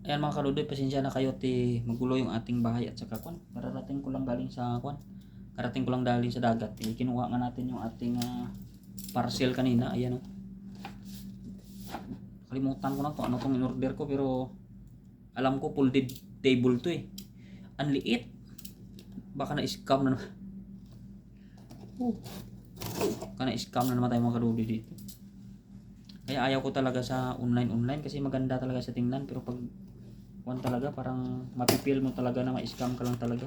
Ayan mga kaludoy, pasensya na kayo ti magulo yung ating bahay at saka kwan. Kararating ko lang galing sa kwan. Karating ko lang galing sa dagat. Eh, kinuha nga natin yung ating ah, parcel kanina. Ayan oh. Kalimutan ko na to ano tong in-order ko pero alam ko folded table to eh. Ang liit. Baka na-scam na naman. Oh. Baka na-scam na naman tayo mga kaludoy dito. Kaya ayaw ko talaga sa online-online kasi maganda talaga sa tingnan pero pag kwan talaga parang mapipil mo talaga na ma-scam ka lang talaga.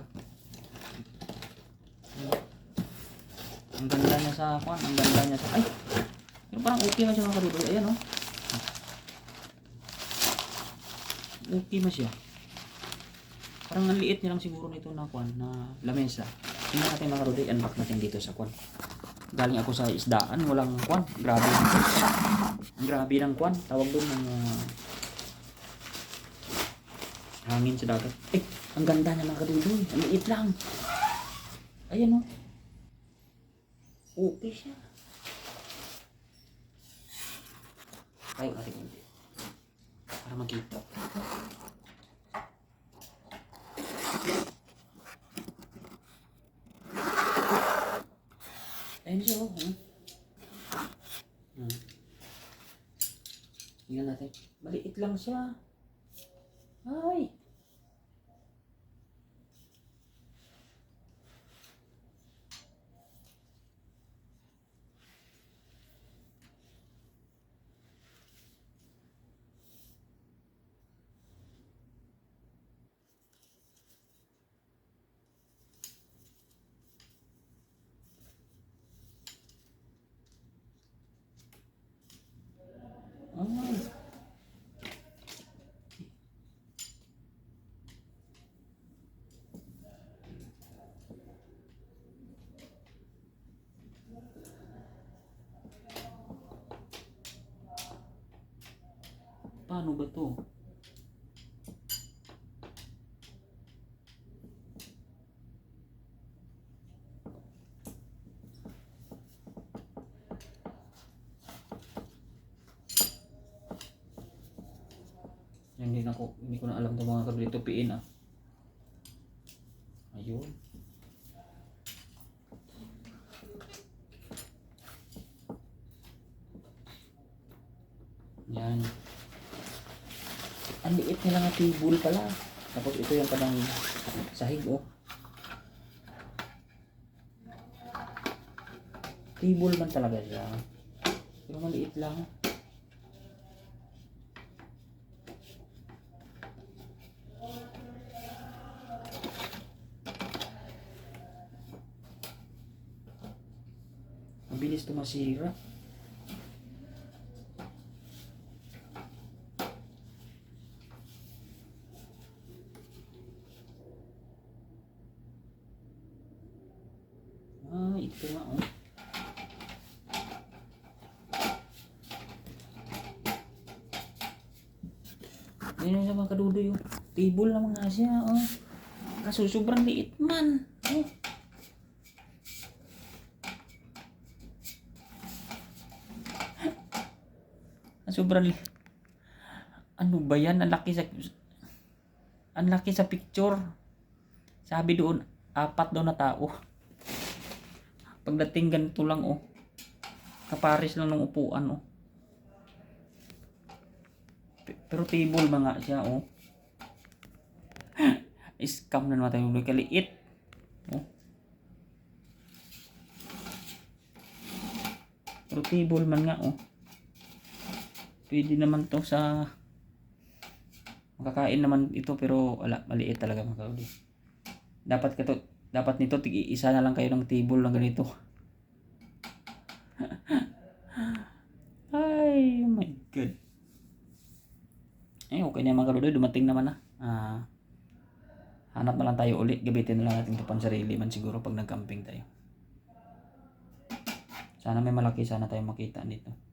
Ang ganda niya sa kwan, ang ganda niya sa ay. Parang okay man siya mga kadudoy. Ayan oh. Okay man siya. Parang ang liit niya lang siguro nito na kwan na lamesa. Tingnan natin mga kadudoy, unbox natin dito sa kwan. Galing ako sa isdaan, walang kwan. Grabe. Grabe ng kwan. Tawag doon ng ah, hangin sa dagat. Eh, ang ganda niya mga kadudoy. Ang liit lang. Ayan oh. Okay siya. Tayo natin hindi. Para makita. Ayun siya oh. Hmm. Hmm. Tingnan natin. Maliit lang siya. Ay! Ay! Paano ba to? Yan din ako, hindi ko na alam itong mga kabili tupiin ah. Ayun. Yan. Ang liit nila nga table pala. Tapos ito yung kadang sahig oh. Table man talaga siya. Pero maliit lang. Mabilis to masira. Ah, ito nga oh. Yan sa mga kadudoy oh. Table na mga siya oh. Kaso sobrang liit man. Oh. Sobrang ano ba yan? Ang laki sa ang laki sa picture. Sabi doon, apat daw na tao. Pagdating ganito lang oh. Kapares lang ng upuan oh. Pe- Pero table mga siya oh. Scam na naman tayo kaliit. Oh. Pero table man nga oh. Pwede naman to sa makakain naman ito pero wala maliit talaga mga kauli. Dapat kato dapat nito tig isa na lang kayo ng table na ganito. Ay, my god. Eh, okay na mga kaludoy. Dumating naman na. Ah, hanap na lang tayo uli. Gabitin na lang natin ito pansarili man siguro pag nag-camping tayo. Sana may malaki sana tayo makita dito.